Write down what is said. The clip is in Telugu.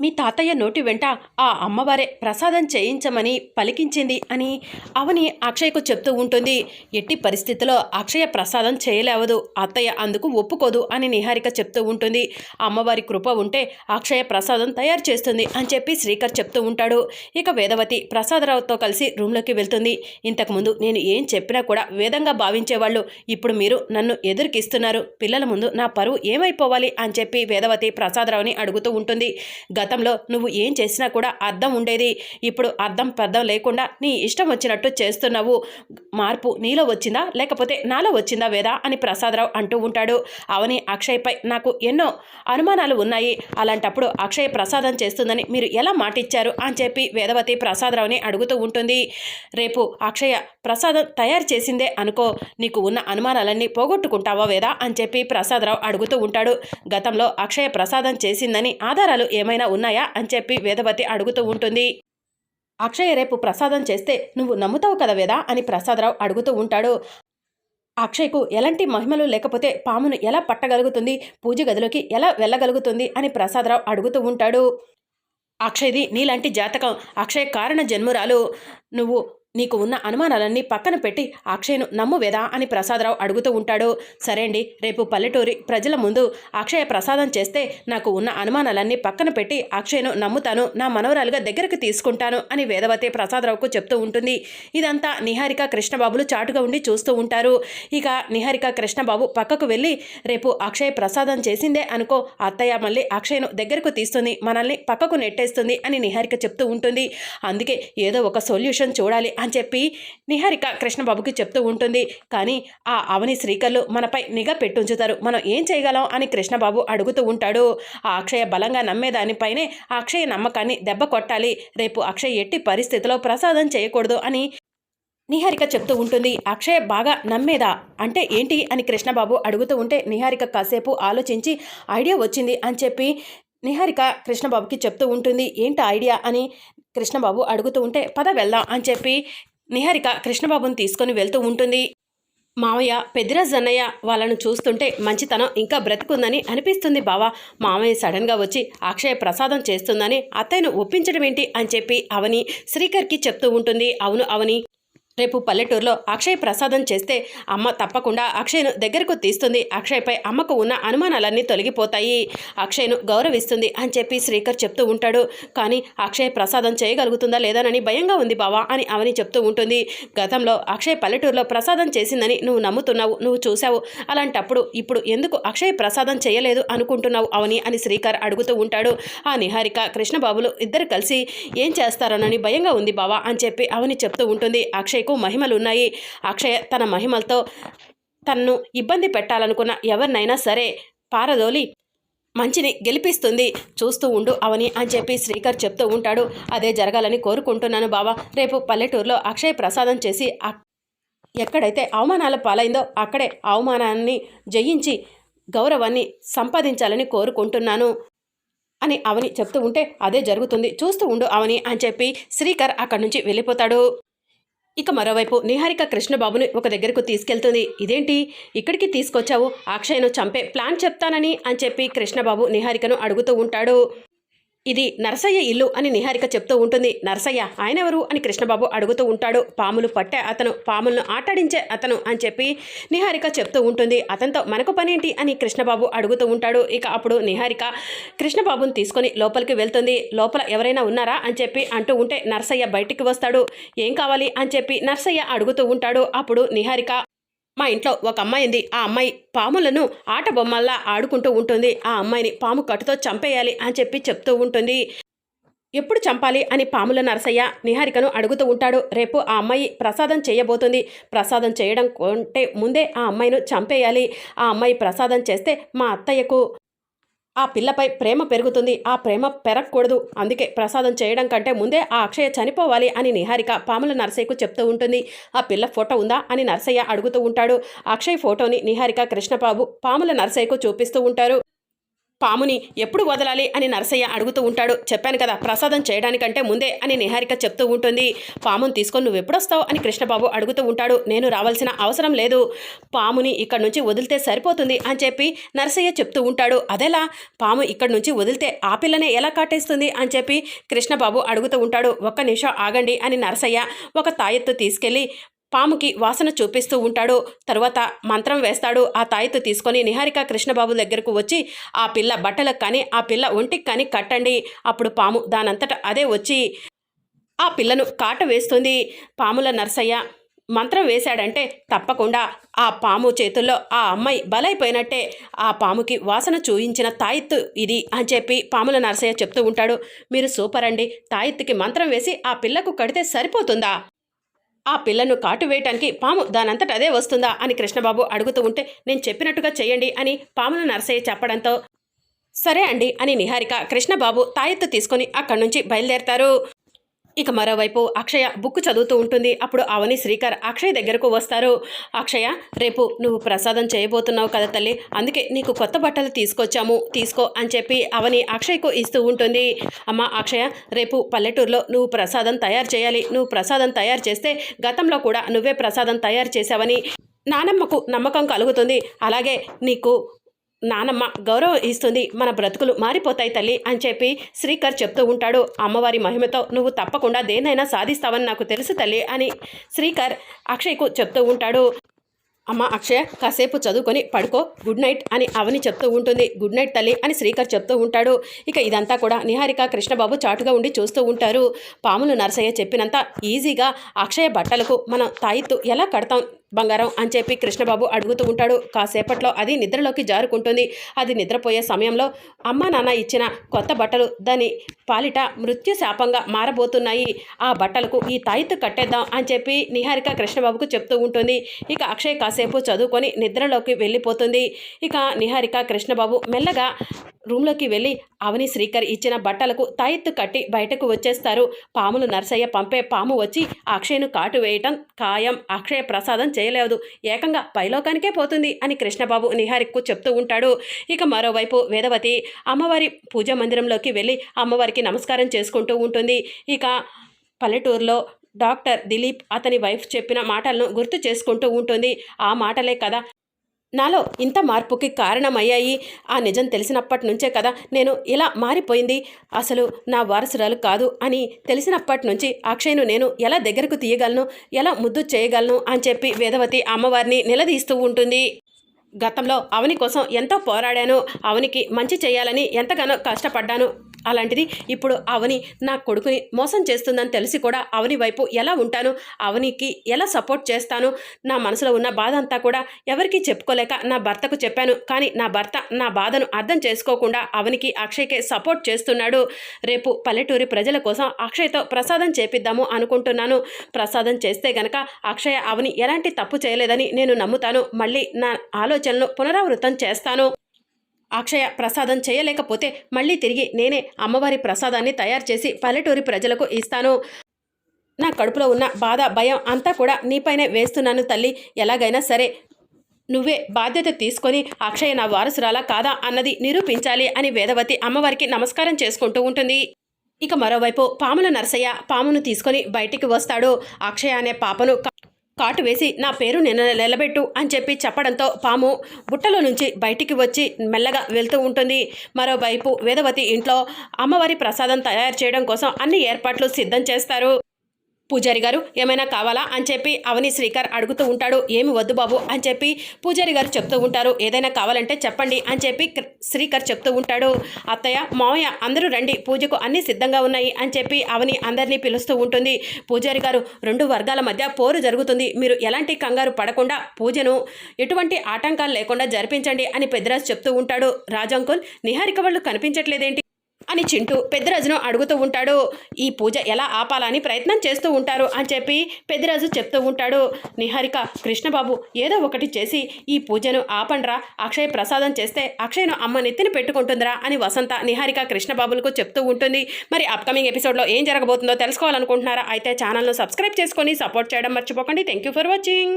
మీ తాతయ్య నోటి వెంట ఆ అమ్మవారే ప్రసాదం చేయించమని పలికించింది అని అవని అక్షయ్కు చెప్తూ ఉంటుంది. ఎట్టి పరిస్థితిలో అక్షయ ప్రసాదం చేయలేవదు. అత్తయ్య అందుకు ఒప్పుకోదు అని నిహారిక చెప్తూ ఉంటుంది. అమ్మవారి కృప ఉంటే అక్షయ ప్రసాదం తయారు చేస్తుంది అని చెప్పి శ్రీకర్ చెప్తూ ఉంటాడు. ఇక వేదవతి ప్రసాదరావుతో కలిసి రూమ్లోకి వెళ్తుంది. ఇంతకుముందు నేను ఏం చెప్పినా కూడా వేదంగా భావించేవాళ్ళు ఇప్పుడు మీరు నన్ను ఎదురుకిస్తున్నారు. పిల్లల ముందు నా పరువు ఏమైపోవాలి అని చెప్పి వేదవతి ప్రసాదరావుని అడుగుతూ ఉంటుంది. గతంలో నువ్వు ఏం చేసినా కూడా అర్థం ఉండేది. ఇప్పుడు అర్థం పెద్దం లేకుండా నీ ఇష్టం వచ్చినట్టు చేస్తున్నావు. మార్పు నీలో వచ్చిందా? లేకపోతే నాలో వచ్చిందా వేదా? అని ప్రసాదరావు అంటూ ఉంటాడు. అవని అక్షయ్పై నాకు ఎన్నో అనుమానాలు ఉన్నాయి. అలాంటప్పుడు అక్షయ్ ప్రసాదం చేస్తుందని మీరు ఎలా మాటిచ్చారు? అని చెప్పి వేదవతి ప్రసాదరావుని అడుగుతూ ఉంటుంది. రేపు అక్షయ ప్రసాదం తయారు చేసిందే అనుకో నీకు ఉన్న అనుమానాలన్నీ పోగొట్టుకుంటావా వేదా? అని చెప్పి ప్రసాదరావు అడుగుతూ ఉంటాడు. గతంలో అక్షయ ప్రసాదం చేసిందని ఆధారాలు ఏమైనా ఉన్నాయా అని చెప్పి వేదవతి అడుగుతూ ఉంటుంది. అక్షయ రేపు ప్రసాదం చేస్తే నువ్వు నమ్ముతావు కదా వేదా అని ప్రసాదరావు అడుగుతూ ఉంటాడు. అక్షయ్కు ఎలాంటి మహిమలు లేకపోతే పామును ఎలా పట్టగలుగుతుంది? పూజ గదిలోకి ఎలా వెళ్ళగలుగుతుంది? అని ప్రసాదరావు అడుగుతూ ఉంటాడు. అక్షయ్ది నీలాంటి జాతకం. అక్షయ్ కారణ జన్మురాలు. నువ్వు నీకు ఉన్న అనుమానాలన్నీ పక్కన పెట్టి అక్షయ్ను నమ్మువేదా అని ప్రసాదరావు అడుగుతూ ఉంటాడు. సరే అండి రేపు పల్లెటూరి ప్రజల ముందు అక్షయ ప్రసాదం చేస్తే నాకు ఉన్న అనుమానాలన్నీ పక్కన పెట్టి అక్షయ్ను నమ్ముతాను నా మనవరాలుగా దగ్గరకు తీసుకుంటాను అని వేదవతి ప్రసాదరావుకు చెప్తూ ఉంటుంది. ఇదంతా నిహారిక కృష్ణబాబులు చాటుగా ఉండి చూస్తూ ఉంటారు. ఇక నిహారిక కృష్ణబాబు పక్కకు వెళ్ళి రేపు అక్షయ్ ప్రసాదం చేసిందే అనుకో అత్తయ్య మళ్ళీ అక్షయ్ను దగ్గరకు తీస్తుంది మనల్ని పక్కకు నెట్టేస్తుంది అని నిహారిక చెప్తూ ఉంటుంది. అందుకే ఏదో ఒక సొల్యూషన్ చూడాలి అని అని చెప్పి నిహారిక కృష్ణబాబుకి చెప్తూ ఉంటుంది. కానీ ఆ అవని శ్రీకర్లు మనపై నిఘా పెట్టుంచుతారు. మనం ఏం చేయగలం అని కృష్ణబాబు అడుగుతూ ఉంటాడు. ఆ అక్షయ బలంగా నమ్మేదానిపైనే ఆ అక్షయ నమ్మకాన్ని దెబ్బ కొట్టాలి. రేపు అక్షయ్ ఎట్టి పరిస్థితిలో ప్రసాదం చేయకూడదు అని నిహారిక చెప్తూ ఉంటుంది. అక్షయ్ బాగా నమ్మేదా? అంటే ఏంటి అని కృష్ణబాబు అడుగుతూ ఉంటే నిహారిక కాసేపు ఆలోచించి ఐడియా వచ్చింది అని చెప్పి నిహారిక కృష్ణబాబుకి చెప్తూ ఉంటుంది. ఏంటి ఐడియా అని కృష్ణబాబు అడుగుతూ ఉంటే పద వెళ్దాం అని చెప్పి నిహారిక కృష్ణబాబుని తీసుకొని వెళ్తూ ఉంటుంది. మామయ్య పెద్దిరాజ్ అన్నయ్య వాళ్ళను చూస్తుంటే మంచితనం ఇంకా బ్రతుకుందని అనిపిస్తుంది బావా. మామయ్య సడన్గా వచ్చి అక్షయ ప్రసాదం చేస్తుందని అత్తయ్యను ఒప్పించడం ఏంటి అని చెప్పి అవని శ్రీకర్కి చెప్తూ ఉంటుంది. అవును అవని రేపు పల్లెటూరులో అక్షయ్ ప్రసాదం చేస్తే అమ్మ తప్పకుండా అక్షయ్ను దగ్గరకు తీస్తుంది. అక్షయ్పై అమ్మకు ఉన్న అనుమానాలన్నీ తొలగిపోతాయి. అక్షయ్ను గౌరవిస్తుంది అని చెప్పి శ్రీకర్ చెప్తూ ఉంటాడు. కానీ అక్షయ్ ప్రసాదం చేయగలుగుతుందా లేదానని భయంగా ఉంది బావా అని అవని చెప్తూ ఉంటుంది. గతంలో అక్షయ్ పల్లెటూరులో ప్రసాదం చేసిందని నువ్వు నమ్ముతున్నావు నువ్వు చూసావు అలాంటప్పుడు ఇప్పుడు ఎందుకు అక్షయ్ ప్రసాదం చేయలేదు అనుకుంటున్నావు అవని అని శ్రీకర్ అడుగుతూ ఉంటాడు. ఆ నిహారిక కృష్ణబాబులు ఇద్దరు కలిసి ఏం చేస్తారోనని భయంగా ఉంది బావా అని చెప్పి అవని చెప్తూ ఉంటుంది. అక్షయ్ ఎక్కువ మహిమలు ఉన్నాయి అక్షయ తన మహిమలతో తన్ను ఇబ్బంది పెట్టాలనుకున్న ఎవరినైనా సరే పారదోలి మంచిని గెలిపిస్తుంది. చూస్తూ ఉండు అవని అని చెప్పి శ్రీకర్ చెప్తూ ఉంటాడు. అదే జరగాలని కోరుకుంటున్నాను బావా. రేపు పల్లెటూరులో అక్షయ్ ప్రసాదం చేసి ఎక్కడైతే అవమానాల పాలైందో అక్కడే అవమానాన్ని జయించి గౌరవాన్ని సంపాదించాలని కోరుకుంటున్నాను అని అవని చెప్తూ ఉంటే అదే జరుగుతుంది. చూస్తూ ఉండు అవని అని చెప్పి శ్రీకర్ అక్కడి నుంచి వెళ్ళిపోతాడు. ఇక మరోవైపు నిహారిక కృష్ణబాబుని ఒక దగ్గరకు తీసుకెళ్తుంది. ఇదేంటి? ఇక్కడికి తీసుకొచ్చావు? అక్షయ్ను చంపే ప్లాన్ చెప్తానని అని చెప్పి కృష్ణబాబు నిహారికను అడుగుతూ ఉంటాడు. ఇది నరసయ్య ఇల్లు అని నిహారిక చెప్తూ ఉంటుంది. నరసయ్య ఆయన ఎవరు అని కృష్ణబాబు అడుగుతూ ఉంటాడు. పాములు పట్టే అతను పాములను ఆటాడించే అతను అని చెప్పి నిహారిక చెప్తూ ఉంటుంది. అతనితో మనకు పనేంటి? అని కృష్ణబాబు అడుగుతూ ఉంటాడు. ఇక అప్పుడు నిహారిక కృష్ణబాబుని తీసుకొని లోపలికి వెళ్తుంది. లోపల ఎవరైనా ఉన్నారా? అని చెప్పి అంటూ ఉంటే నరసయ్య బయటికి వస్తాడు. ఏం కావాలి? అని చెప్పి నరసయ్య అడుగుతూ ఉంటాడు. అప్పుడు నిహారిక మా ఇంట్లో ఒక అమ్మాయి ఉంది. ఆ అమ్మాయి పాములను ఆట బొమ్మల్లా ఆడుకుంటూ ఉంటుంది. ఆ అమ్మాయిని పాము కట్టుతో చంపేయాలి అని చెప్పి చెప్తూ ఉంటుంది. ఎప్పుడు చంపాలి అని పాముల నరసయ్య నిహారికను అడుగుతూ ఉంటాడు. రేపు ఆ అమ్మాయి ప్రసాదం చేయబోతుంది. ప్రసాదం చేయడం కొంటే ముందే ఆ అమ్మాయిను చంపేయాలి. ఆ అమ్మాయి ప్రసాదం చేస్తే మా అత్తయ్యకు ఆ పిల్లపై ప్రేమ పెరుగుతుంది. ఆ ప్రేమ పెరగకూడదు. అందుకే ప్రసాదం చేయడం కంటే ముందే ఆ అక్షయ చనిపోవాలి అని నిహారిక పాముల నరసయ్యకు చెప్తూ ఉంటుంది. ఆ పిల్ల ఫోటో ఉందా అని నరసయ్య అడుగుతూ ఉంటాడు. అక్షయ్ ఫోటోని నిహారిక కృష్ణబాబు పాముల నరసయ్యకు చూపిస్తూ ఉంటారు. పాముని ఎప్పుడు వదలాలి అని నరసయ్య అడుగుతూ ఉంటాడు. చెప్పాను కదా ప్రసాదం చేయడానికంటే ముందే అని నిహారిక చెప్తూ ఉంటుంది. పాముని తీసుకొని నువ్వు ఎప్పుడొస్తావు అని కృష్ణబాబు అడుగుతూ ఉంటాడు. నేను రావాల్సిన అవసరం లేదు. పాముని ఇక్కడ నుంచి వదిలితే సరిపోతుంది అని చెప్పి నరసయ్య చెప్తూ ఉంటాడు. అదేలా? పాము ఇక్కడ నుంచి వదిలితే ఆ పిల్లనే ఎలా కాటేస్తుంది అని చెప్పి కృష్ణబాబు అడుగుతూ ఉంటాడు. ఒక్క నిమిషం ఆగండి అని నరసయ్య ఒక తాయెత్తు తీసుకెళ్ళి పాముకి వాసన చూపిస్తూ ఉంటాడు. తరువాత మంత్రం వేస్తాడు. ఆ తాయెత్తు తీసుకొని నిహారిక కృష్ణబాబు దగ్గరకు వచ్చి ఆ పిల్ల బట్టలకు కానీ ఆ పిల్ల ఒంటికి కానీ కట్టండి. అప్పుడు పాము దానంతట అదే వచ్చి ఆ పిల్లను కాట వేస్తుంది. పాముల నర్సయ్య మంత్రం వేశాడంటే తప్పకుండా. ఆ పాము చేతుల్లో ఆ అమ్మాయి బలైపోయినట్టే. ఆ పాముకి వాసన చూయించిన తాయిత్తు ఇది అని చెప్పి పాముల నరసయ్య చెప్తూ ఉంటాడు. మీరు సూపర్ అండి. తాయిత్తుకి మంత్రం వేసి ఆ పిల్లకు కడితే సరిపోతుందా? ఆ పిల్లను కాటు వేయటానికి పాము దానంతట అదే వస్తుందా అని కృష్ణబాబు అడుగుతూ ఉంటే నేను చెప్పినట్టుగా చేయండి అని పామును నరసయ్య చెప్పడంతో సరే అండి అని నిహారిక కృష్ణబాబు తాయెత్తు తీసుకొని అక్కడి నుంచి బయలుదేరతారు. ఇక మరోవైపు అక్షయ బుక్ చదువుతూ ఉంటుంది. అప్పుడు అవని శ్రీకర్ అక్షయ్ దగ్గరకు వస్తారు. అక్షయ రేపు నువ్వు ప్రసాదం చేయబోతున్నావు కదా తల్లి. అందుకే నీకు కొత్త బట్టలు తీసుకొచ్చాము. తీసుకో అని చెప్పి అవని అక్షయ్కు ఇస్తూ ఉంటుంది. అమ్మ అక్షయ రేపు పల్లెటూరులో నువ్వు ప్రసాదం తయారు చేయాలి. నువ్వు ప్రసాదం తయారు చేస్తే గతంలో కూడా నువ్వే ప్రసాదం తయారు చేసావని నానమ్మకు నమ్మకం కలుగుతుంది. అలాగే నీకు నానమ్మ గౌరవం ఇస్తుంది మన బ్రతుకులు మారిపోతాయి తల్లి అని చెప్పి శ్రీకర్ చెప్తూ ఉంటాడు. అమ్మవారి మహిమతో నువ్వు తప్పకుండా దేనైనా సాధిస్తావని నాకు తెలుసు తల్లి అని శ్రీకర్ అక్షయ్కు చెప్తూ ఉంటాడు. అమ్మ అక్షయ కాసేపు చదువుకొని పడుకో గుడ్ నైట్ అని అవని చెప్తూ ఉంటుంది. గుడ్ నైట్ తల్లి అని శ్రీకర్ చెప్తూ ఉంటాడు. ఇక ఇదంతా కూడా నిహారిక కృష్ణబాబు చాటుగా ఉండి చూస్తూ ఉంటారు. పాములు నరసయ్య చెప్పినంత ఈజీగా అక్షయ బట్టలకు మనం తాయిత్తు ఎలా కడతాం? బంగారం అని చెప్పి కృష్ణబాబు అడుగుతూ ఉంటాడు. కాసేపట్లో అది నిద్రలోకి జారుకుంటుంది. అది నిద్రపోయే సమయంలో అమ్మ నాన్న ఇచ్చిన కొత్త బట్టలు దాని పాలిట మృత్యు శాపంగా మారబోతున్నాయి. ఆ బట్టలకు ఈ తాయిత్తు కట్టేద్దాం అని చెప్పి నిహారిక కృష్ణబాబుకు చెప్తూ ఉంటుంది. ఇక అక్షయ్ కాసేపు చదువుకొని నిద్రలోకి వెళ్ళిపోతుంది. ఇక నిహారిక కృష్ణబాబు మెల్లగా రూమ్లోకి వెళ్ళి అవని శ్రీకర్ ఇచ్చిన బట్టలకు తాయెత్తు కట్టి బయటకు వచ్చేస్తారు. పాములు నర్సయ్య పంపే పాము వచ్చి అక్షయ్ను కాటు వేయటం ఖాయం. అక్షయ ప్రసాదం చేయలేదు. ఏకంగా పైలోకానికే పోతుంది అని కృష్ణబాబు నిహారిక్కు చెప్తూ ఉంటాడు. ఇక మరోవైపు వేదవతి అమ్మవారి పూజా మందిరంలోకి వెళ్ళి అమ్మవారికి నమస్కారం చేసుకుంటూ ఉంటుంది. ఇక పల్లెటూరులో డాక్టర్ దిలీప్ అతని వైఫ్ చెప్పిన మాటలను గుర్తు చేసుకుంటూ ఉంటుంది. ఆ మాటలే కదా నాలో ఇంత మార్పుకి కారణమయ్యాయి. ఆ నిజం తెలిసినప్పటి నుంచే కదా నేను ఇలా మారిపోయింది. అసలు నా వారసురాలు కాదు అని తెలిసినప్పటి నుంచి అక్షయ్ను నేను ఎలా దగ్గరకు తీయగలను ఎలా ముద్దు చేయగలను అని చెప్పి వేదవతి అమ్మవారిని నిలదీస్తూ ఉంటుంది. గతంలో అవని కోసం ఎంతో పోరాడాను అవనికి మంచి చేయాలని ఎంతగానో కష్టపడ్డాను. అలాంటిది ఇప్పుడు అవని నా కొడుకుని మోసం చేస్తుందని తెలిసి కూడా అవని వైపు ఎలా ఉంటాను అవనికి ఎలా సపోర్ట్ చేస్తాను నా మనసులో ఉన్న బాధ అంతా కూడా ఎవరికీ చెప్పుకోలేక నా భర్తకు చెప్పాను. కానీ నా భర్త నా బాధను అర్థం చేసుకోకుండా అవనికి అక్షయ్కే సపోర్ట్ చేస్తున్నాడు. రేపు పల్లెటూరి ప్రజల కోసం అక్షయ్తో ప్రసాదం చేపిద్దాము అనుకుంటున్నాను. ప్రసాదం చేస్తే గనక అక్షయ అవని ఎలాంటి తప్పు చేయలేదని నేను నమ్ముతాను. మళ్ళీ నా ఆలోచనను పునరావృతం చేస్తాను. అక్షయ ప్రసాదం చేయలేకపోతే మళ్ళీ తిరిగి నేనే అమ్మవారి ప్రసాదాన్ని తయారు చేసి పల్లెటూరి ప్రజలకు ఇస్తాను. నా కడుపులో ఉన్న బాధ భయం అంతా కూడా నీపైనే వేస్తున్నాను తల్లి. ఎలాగైనా సరే నువ్వే బాధ్యత తీసుకొని అక్షయ నా వారసురాలా కాదా అన్నది నిరూపించాలి అని వేదవతి అమ్మవారికి నమస్కారం చేసుకుంటూ ఉంటుంది. ఇక మరోవైపు పాముల నరసయ్య పామును తీసుకొని బయటికి వస్తాడు. అక్షయ అనే పాపను కాటు వేసి నా పేరు నిన్న నిలబెట్టు అని చెప్పి చెప్పడంతో పాము బుట్టలో నుంచి బయటికి వచ్చి మెల్లగా వెళ్తూ ఉంటుంది. మరోవైపు వేదవతి ఇంట్లో అమ్మవారి ప్రసాదం తయారు చేయడం కోసం అన్ని ఏర్పాట్లు సిద్ధం చేస్తారు. పూజారి గారు ఏమైనా కావాలా? అని చెప్పి అవని శ్రీకర్ అడుగుతూ ఉంటాడు. ఏమి వద్దు బాబు అని చెప్పి పూజారి గారు చెప్తూ ఉంటారు. ఏదైనా కావాలంటే చెప్పండి అని చెప్పి శ్రీకర్ చెప్తూ ఉంటాడు. అత్తయ్య మావయ్య అందరూ రండి. పూజకు అన్నీ సిద్ధంగా ఉన్నాయి అని చెప్పి అవని అందరినీ పిలుస్తూ ఉంటుంది. పూజారి గారు రెండు వర్గాల మధ్య పోరు జరుగుతుంది. మీరు ఎలాంటి కంగారు పడకుండా పూజను ఎటువంటి ఆటంకాలు లేకుండా జరిపించండి అని పెద్దరాజు చెప్తూ ఉంటాడు. రాజంకుల్ నిహారిక వాళ్ళు కనిపించట్లేదేంటి? అని చింటూ పెద్దరాజును అడుగుతూ ఉంటాడు ఈ పూజ ఎలా ఆపాలని ప్రయత్నం చేస్తూ ఉంటారు అని చెప్పి పెద్దరాజు చెప్తూ ఉంటాడు. నిహారిక కృష్ణబాబు ఏదో ఒకటి చేసి ఈ పూజను ఆపండ్రా అక్షయ్ ప్రసాదం చేస్తే అక్షయ్ను అమ్మ నెత్తిని పెట్టుకుంటుందిరా అని వసంత నిహారిక కృష్ణబాబులకు చెప్తూ ఉంటుంది. మరి అప్కమింగ్ ఎపిసోడ్లో ఏం జరగబోతుందో తెలుసుకోవాలనుకుంటున్నారా? అయితే ఛానల్ను సబ్స్క్రైబ్ చేసుకొని సపోర్ట్ చేయడం మర్చిపోకండి. Thank you for watching